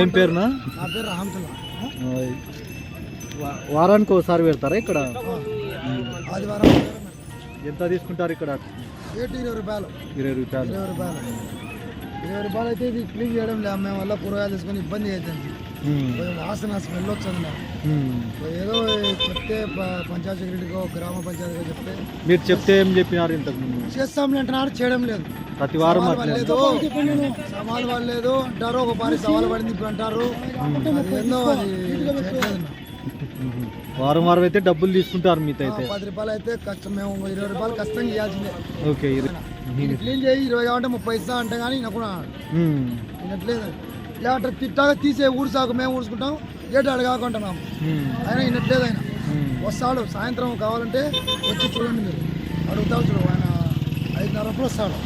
ఏం పేరునా? నా పేరు రహమతుల్లా వారానికి ఒకసారి పెడతారా ఇక్కడ? ఆదివారం ఎంత తీసుకుంటారు ఇక్కడ? రేటు ఇరవై రూపాయలు. ఇరవై రూపాయలు. ఇరవై రూపాయలు. ఇరవై రూపాయలు అయితే ఇది క్లీన్ చేయడం లేదు మేము వల్ల కూరగాయలు తీసుకొని ఇబ్బంది అవుతుంది వాసన స్మెల్. ఉమ్. ఏదో చెప్తే పంచాయతీ సెక్రటరీకో గ్రామ పంచాయతీకో చెప్తే మీరు చెప్తే ఏం చెప్పినారు ఇంతకు ముందు? చేస్తాంలే అంటున్నారు చేయడం లేదు. ప్రతి వారం పడలేదు సవాలు పడలేదు అంటారు ఒక పారి సవాలు పడింది ఇప్పుడు అంటారు. వారం వారం అయితే డబ్బులు తీసుకుంటారు మీతో అయితే. పది రూపాయలు అయితే కష్టం మేము ఇరవై రూపాయలు కష్టంగా ఇవ్వాల్సిందే ఓకే క్లీన్ చేయి ఇరవై కావాలంటే ముప్పై ఇస్తా అంటే కానీ నాకు వినట్లేదు. లేదంటే తిట్టాగా తీసే ఊడ్సాకు మేము ఊడ్చుకుంటాం గేట్ అడగాకుంటున్నాం ఆయన వినట్లేదు ఆయన. వస్తాడు సాయంత్రం కావాలంటే వచ్చి చూడండి మీరు. అడుగుతాడు చూడు ఆయన ఐదున్నర వస్తాడు.